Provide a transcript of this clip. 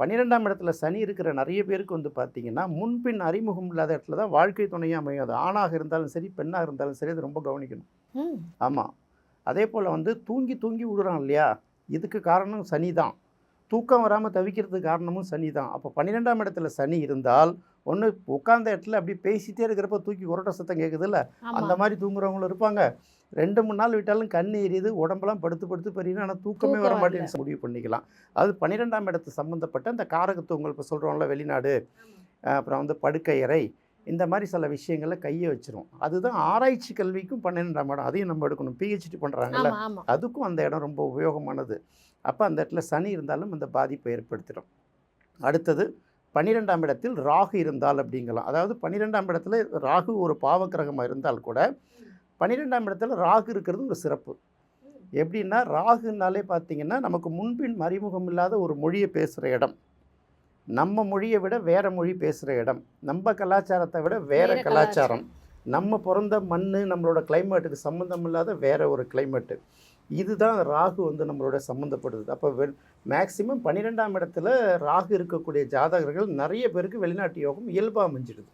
பன்னிரெண்டாம் இடத்துல சனி இருக்கிற நிறைய பேருக்கு வந்து பார்த்தீங்கன்னா முன்பின் அறிமுகம் இல்லாத இடத்துல தான் வாழ்க்கை துணையாக அமையும் அது ஆணாக இருந்தாலும் சரி பெண்ணாக இருந்தாலும் சரி அது ரொம்ப கவனிக்கணும். ஆமாம் அதே போல் வந்து தூங்கி தூங்கி விடுறான் இல்லையா? இதுக்கு காரணம் சனி தான். தூக்கம் வராமல் தவிக்கிறதுக்கு காரணமும் சனி தான். அப்போ பன்னிரெண்டாம் இடத்துல சனி இருந்தால் ஒன்று உட்கார்ந்த இடத்துல அப்படி பேசிட்டே இருக்கிறப்ப தூக்கி உரட்ட சத்தம் கேட்குதுல்ல அந்த மாதிரி தூங்குறவங்களும் இருப்பாங்க. ரெண்டு மூணு நாள் விட்டாலும் கண் எரியுது உடம்பெல்லாம் படுத்து படுத்து பெரியனா ஆனால் தூக்கமே வர. மாட்டேன்னு முடிவு பண்ணிக்கலாம். அது பன்னிரெண்டாம் இடத்து சம்மந்தப்பட்ட அந்த காரகத்துவங்கள் இப்போ சொல்கிறோம்ல வெளிநாடு. அப்புறம் வந்து படுக்கை அறை இந்த மாதிரி சில விஷயங்களை கையை வச்சிரும். அதுதான் ஆராய்ச்சி கல்விக்கும் பன்னிரெண்டாம் இடம். அதையும் நம்ம எடுக்கணும். பிஹெச்டி பண்ணுறாங்கல்ல அதுக்கும் அந்த இடம் ரொம்ப உபயோகமானது. அப்போ அந்த இடத்துல சனி இருந்தாலும் அந்த பாதிப்பை ஏற்படுத்திடும். அடுத்தது பன்னிரெண்டாம் இடத்தில் ராகு இருந்தால் அப்படிங்கலாம். அதாவது பன்னிரெண்டாம் இடத்துல ராகு ஒரு பாவக்கிரகமாக இருந்தால் கூட பன்னிரெண்டாம் இடத்துல ராகு இருக்கிறது ஒரு சிறப்பு. எப்படின்னா ராகுனாலே பார்த்தீங்கன்னா நமக்கு முன்பின் மறைமுகம் இல்லாத ஒரு மொழியை பேசுகிற இடம். நம்ம மொழியை விட வேற மொழி பேசுகிற இடம். நம்ம கலாச்சாரத்தை விட வேற கலாச்சாரம். நம்ம பிறந்த மண் நம்மளோட கிளைமேட்டுக்கு சம்மந்தம் இல்லாத வேற ஒரு கிளைமேட்டு இதுதான் ராகு வந்து நம்மளோட சம்மந்தப்படுது அப்போ வெ மேக்சிமம் பன்னிரெண்டாம் இடத்துல ராகு இருக்கக்கூடிய ஜாதகர்கள் நிறைய பேருக்கு வெளிநாட்டு யோகம் இயல்பாக அமைஞ்சிடுது.